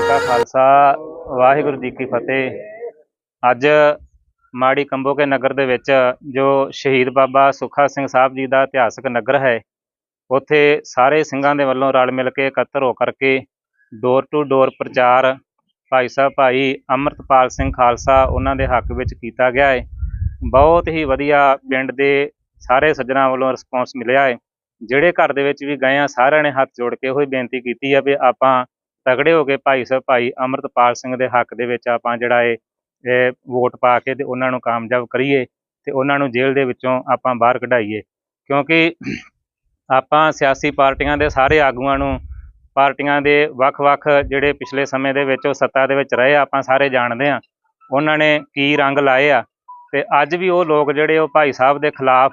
ਕਾ ਖਾਲਸਾ, ਵਾਹਿਗੁਰੂ ਜੀ ਕੀ ਫਤਿਹ। ਅੱਜ ਮਾੜੀ ਕੰਬੋਕੇ ਨਗਰ ਦੇ ਵਿੱਚ ਜੋ ਸ਼ਹੀਦ ਬਾਬਾ ਸੁੱਖਾ ਸਿੰਘ ਸਾਹਿਬ ਜੀ ਦਾ ਇਤਿਹਾਸਕ ਨਗਰ ਹੈ, ਉੱਥੇ ਸਾਰੇ ਸਿੰਘਾਂ ਦੇ ਵੱਲੋਂ ਰਲ ਮਿਲ ਕੇ ਇਕੱਤਰ ਹੋ ਕਰਕੇ ਡੋਰ ਟੂ ਡੋਰ ਪ੍ਰਚਾਰ ਭਾਈ ਸਾਹਿਬ ਭਾਈ ਅੰਮ੍ਰਿਤਪਾਲ ਸਿੰਘ ਖਾਲਸਾ ਉਹਨਾਂ ਦੇ ਹੱਕ ਵਿੱਚ ਕੀਤਾ ਗਿਆ ਹੈ। ਬਹੁਤ ਹੀ ਵਧੀਆ ਪਿੰਡ ਦੇ ਸਾਰੇ ਸੱਜਣਾ ਵੱਲੋਂ ਰਿਸਪੌਂਸ ਮਿਲਿਆ ਹੈ। ਜਿਹੜੇ ਘਰ ਦੇ ਵਿੱਚ ਵੀ ਗਏ ਆ ਸਾਰਿਆਂ ਨੇ ਹੱਥ ਜੋੜ ਕੇ ਉਹੀ ਬੇਨਤੀ ਕੀਤੀ ਆ ਵੀ ਆਪਾਂ ਤਗੜੇ ਹੋ ਕੇ ਭਾਈ ਸਾਹਿਬ ਭਾਈ ਅੰਮ੍ਰਿਤਪਾਲ ਸਿੰਘ ਦੇ ਹੱਕ ਦੇ ਵਿੱਚ ਆਪਾਂ ਜਿਹੜਾ ਇਹ ਵੋਟ ਪਾ ਕੇ ਤੇ ਉਹਨਾਂ ਨੂੰ ਕਾਮਯਾਬ ਕਰੀਏ ਤੇ ਉਹਨਾਂ ਨੂੰ ਜੇਲ੍ਹ ਦੇ ਵਿੱਚੋਂ ਆਪਾਂ ਬਾਹਰ ਕਢਾਈਏ। ਕਿਉਂਕਿ ਆਪਾਂ ਸਿਆਸੀ ਪਾਰਟੀਆਂ ਦੇ ਸਾਰੇ ਆਗੂਆਂ ਨੂੰ ਪਾਰਟੀਆਂ ਦੇ ਵੱਖ-ਵੱਖ ਜਿਹੜੇ ਪਿਛਲੇ ਸਮੇਂ ਦੇ ਵਿੱਚ ਉਹ ਸੱਤਾ ਦੇ ਵਿੱਚ ਰਹੇ ਆ, ਆਪਾਂ ਸਾਰੇ ਜਾਣਦੇ ਆ। ਉਹਨਾਂ ਨੇ ਕੀ ਰੰਗ ਲਾਏ ਆ ਤੇ ਅੱਜ ਵੀ ਉਹ ਲੋਕ ਜਿਹੜੇ ਉਹ ਭਾਈ ਸਾਹਿਬ ਦੇ ਖਿਲਾਫ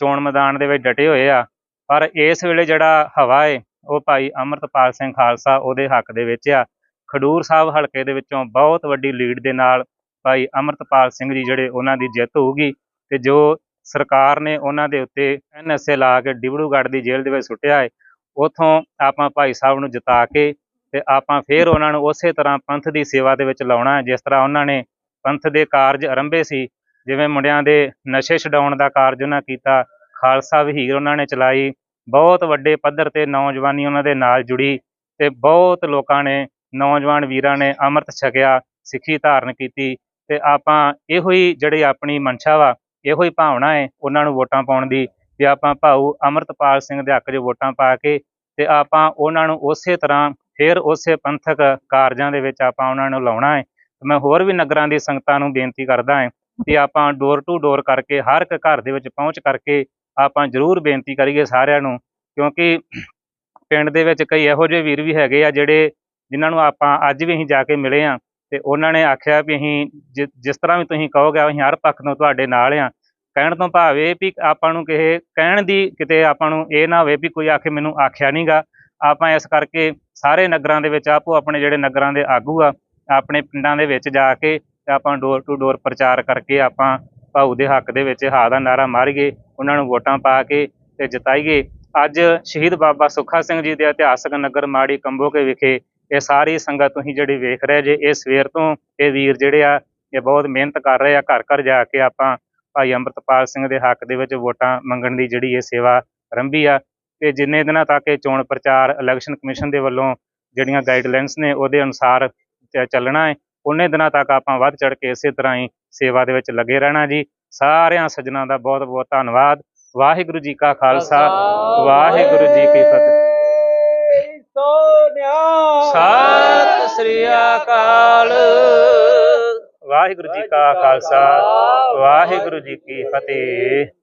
ਚੋਣ ਮੈਦਾਨ ਦੇ ਵਿੱਚ ਡਟੇ ਹੋਏ ਆ। ਪਰ ਇਸ ਵੇਲੇ ਜਿਹੜਾ ਹਵਾ ਏ ਉਹ ਭਾਈ ਅੰਮ੍ਰਿਤਪਾਲ ਸਿੰਘ ਖਾਲਸਾ ਉਹਦੇ ਹੱਕ ਦੇ ਵਿੱਚ ਆ। ਖਡੂਰ ਸਾਹਿਬ ਹਲਕੇ ਦੇ ਵਿੱਚੋਂ ਬਹੁਤ ਵੱਡੀ ਲੀਡ ਦੇ ਨਾਲ ਭਾਈ ਅੰਮ੍ਰਿਤਪਾਲ ਸਿੰਘ ਜੀ ਜਿਹੜੇ ਉਹਨਾਂ ਦੀ ਜਿੱਤ ਹੋਊਗੀ ਤੇ ਜੋ ਸਰਕਾਰ ਨੇ ਉਹਨਾਂ ਦੇ ਉੱਤੇ ਐਨਐਸਏ ਲਾ ਕੇ ਡਿਬੜੂਗੜ੍ਹ ਦੀ ਜੇਲ੍ਹ ਦੇ ਵਿੱਚ ਸੁੱਟਿਆ ਹੈ ਉਥੋਂ ਆਪਾਂ ਭਾਈ ਸਾਹਿਬ ਨੂੰ ਜਿਤਾ ਕੇ ਤੇ ਆਪਾਂ ਫੇਰ ਉਹਨਾਂ ਨੂੰ ਉਸੇ ਤਰ੍ਹਾਂ ਪੰਥ ਦੀ ਸੇਵਾ ਦੇ ਵਿੱਚ ਲਾਉਣਾ ਜਿਸ ਤਰ੍ਹਾਂ ਉਹਨਾਂ ਨੇ ਪੰਥ ਦੇ ਕਾਰਜ ਆਰੰਭੇ ਸੀ, ਜਿਵੇਂ ਮੁੰਡਿਆਂ ਦੇ ਨਸ਼ੇ ਛਡਾਉਣ ਦਾ ਕਾਰਜ ਉਹਨਾਂ ਕੀਤਾ, ਖਾਲਸਾ ਵਹੀਰ ਉਹਨਾਂ ਨੇ ਚਲਾਈ ਬਹੁਤ ਵੱਡੇ ਪੱਧਰ ਤੇ ਨੌਜਵਾਨੀ ਉਹਨਾਂ ਦੇ ਨਾਲ ਜੁੜੀ ਤੇ ਬਹੁਤ ਲੋਕਾਂ ਨੇ, ਨੌਜਵਾਨ ਵੀਰਾਂ ਨੇ ਅੰਮ੍ਰਿਤ ਛਕਿਆ, ਸਿੱਖੀ ਧਾਰਨ ਕੀਤੀ ਤੇ ਆਪਾਂ ਇਹੋ ਹੀ ਜਿਹੜੀ ਆਪਣੀ ਮਨਸ਼ਾ ਵਾ, ਇਹੋ ਹੀ ਭਾਵਨਾ ਹੈ ਉਹਨਾਂ ਨੂੰ ਵੋਟਾਂ ਪਾਉਣ ਦੀ ਕਿ ਆਪਾਂ ਭਾਊ ਅੰਮ੍ਰਿਤਪਾਲ ਸਿੰਘ ਦੇ ਹੱਕ 'ਚ ਵੋਟਾਂ ਪਾ ਕੇ ਤੇ ਆਪਾਂ ਉਹਨਾਂ ਨੂੰ ਉਸੇ ਤਰ੍ਹਾਂ ਫਿਰ ਉਸੇ ਪੰਥਕ ਕਾਰਜਾਂ ਦੇ ਵਿੱਚ ਆਪਾਂ ਉਹਨਾਂ ਨੂੰ ਲਾਉਣਾ ਹੈ ਮੈਂ ਹੋਰ ਵੀ ਨਗਰਾਂ ਦੀ ਸੰਗਤਾਂ ਨੂੰ ਬੇਨਤੀ ਕਰਦਾ ਹਾਂ ਕਿ ਆਪਾਂ ਡੋਰ ਟੂ ਡੋਰ ਕਰਕੇ ਹਰ ਇੱਕ ਘਰ ਦੇ ਵਿੱਚ ਪਹੁੰਚ ਕਰਕੇ ਆਪਾਂ ਜ਼ਰੂਰ ਬੇਨਤੀ ਕਰੀਏ ਸਾਰਿਆਂ ਨੂੰ, ਕਿਉਂਕਿ ਪਿੰਡ ਦੇ ਵਿੱਚ ਕਈ ਇਹੋ ਜਿਹੇ ਵੀਰ ਵੀ ਹੈਗੇ ਆ ਜਿਹੜੇ ਜਿਨ੍ਹਾਂ ਨੂੰ ਆਪਾਂ ਅੱਜ ਵੀ ਅਸੀਂ ਜਾ ਕੇ ਮਿਲੇ ਆ ਤੇ ਉਹਨਾਂ ਨੇ ਆਖਿਆ ਵੀ ਅਸੀਂ ਜਿ- ਜਿਸ ਤਰ੍ਹਾਂ ਵੀ ਤੁਸੀਂ ਕਹੋਗੇ, ਅਸੀਂ ਹਰ ਪੱਖ ਤੋਂ ਤੁਹਾਡੇ ਨਾਲ ਆ। ਕਹਿਣ ਤੋਂ ਭਾਵ ਇਹ ਵੀ ਆਪਾਂ ਨੂੰ ਕਿਸੇ ਕਹਿਣ ਦੀ ਕਿਤੇ ਆਪਾਂ ਨੂੰ ਇਹ ਨਾ ਹੋਵੇ ਵੀ ਕੋਈ ਆਖੇ ਮੈਨੂੰ ਆਖਿਆ ਨਹੀਂਗਾ ਆਪਾਂ ਇਸ ਕਰਕੇ ਸਾਰੇ ਨਗਰਾਂ ਦੇ ਵਿੱਚ ਆਪੋ ਆਪਣੇ ਜਿਹੜੇ ਨਗਰਾਂ ਦੇ ਆਗੂ ਆ, ਆਪਣੇ ਪਿੰਡਾਂ ਦੇ ਵਿੱਚ ਜਾ ਕੇ ਆਪਾਂ ਡੋਰ ਟੂ ਡੋਰ ਪ੍ਰਚਾਰ ਕਰਕੇ ਆਪਾਂ ਭਾਊ ਦੇ ਹੱਕ ਦੇ ਵਿੱਚ ਹਾ ਦਾ ਨਾਰਾ ਮਾਰੀਏ ਉਹਨਾਂ ਨੂੰ ਵੋਟਾਂ ਪਾ ਕੇ ਤੇ ਜਿਤਾਈਏ ਅੱਜ ਸ਼ਹੀਦ ਬਾਬਾ ਸੁੱਖਾ ਸਿੰਘ ਜੀ ਦੇ ਇਤਿਹਾਸਕ ਨਗਰ ਮਾੜੀ ਕੰਬੋਕੇ ਵਿਖੇ ਇਹ ਸਾਰੀ ਸੰਗਤ ਤੁਸੀਂ ਜਿਹੜੀ ਵੇਖ ਰਹੇ ਜੇ, ਇਹ ਸਵੇਰ ਤੋਂ ਇਹ ਵੀਰ ਜਿਹੜੇ ਆ, ਇਹ ਬਹੁਤ ਮਿਹਨਤ ਕਰ ਰਹੇ ਆ, ਘਰ ਘਰ ਜਾ ਕੇ ਆਪਾਂ ਭਾਈ ਅੰਮ੍ਰਿਤਪਾਲ ਸਿੰਘ ਦੇ ਹੱਕ ਦੇ ਵਿੱਚ ਵੋਟਾਂ ਮੰਗਣ ਦੀ ਜਿਹੜੀ ਇਹ ਸੇਵਾ ਰੰਭੀ ਆ। ਤੇ ਜਿੰਨੇ ਦਿਨਾਂ ਤੱਕ ਇਹ ਚੋਣ ਪ੍ਰਚਾਰ ਇਲੈਕਸ਼ਨ ਕਮਿਸ਼ਨ ਦੇ ਵੱਲੋਂ ਜਿਹੜੀਆਂ ਗਾਈਡਲਾਈਨਸ ਨੇ, ਉਹਦੇ ਅਨੁਸਾਰ ਚ- ਚੱਲਣਾ ਹੈ। ਉਹਨੇ ਦਿਨਾਂ ਤੱਕ ਆਪਾਂ ਵੱਧ ਚੜ ਕੇ ਇਸੇ ਤਰ੍ਹਾਂ ਹੀ ਸੇਵਾ ਦੇ ਵਿੱਚ ਲੱਗੇ ਰਹਿਣਾ ਜੀ। ਸਾਰਿਆਂ ਸੱਜਣਾ ਦਾ ਬਹੁਤ ਬਹੁਤ ਧੰਨਵਾਦ। ਵਾਹਿਗੁਰੂ ਜੀ ਕਾ ਖਾਲਸਾ ਵਾਹਿਗੁਰੂ ਜੀ ਕੀ ਫਤਿਹ। ਸਤਿ ਸ੍ਰੀ ਅਕਾਲ। ਵਾਹਿਗੁਰੂ ਜੀ ਕਾ ਖਾਲਸਾ ਵਾਹਿਗੁਰੂ ਜੀ ਕੀ ਫਤਿਹ।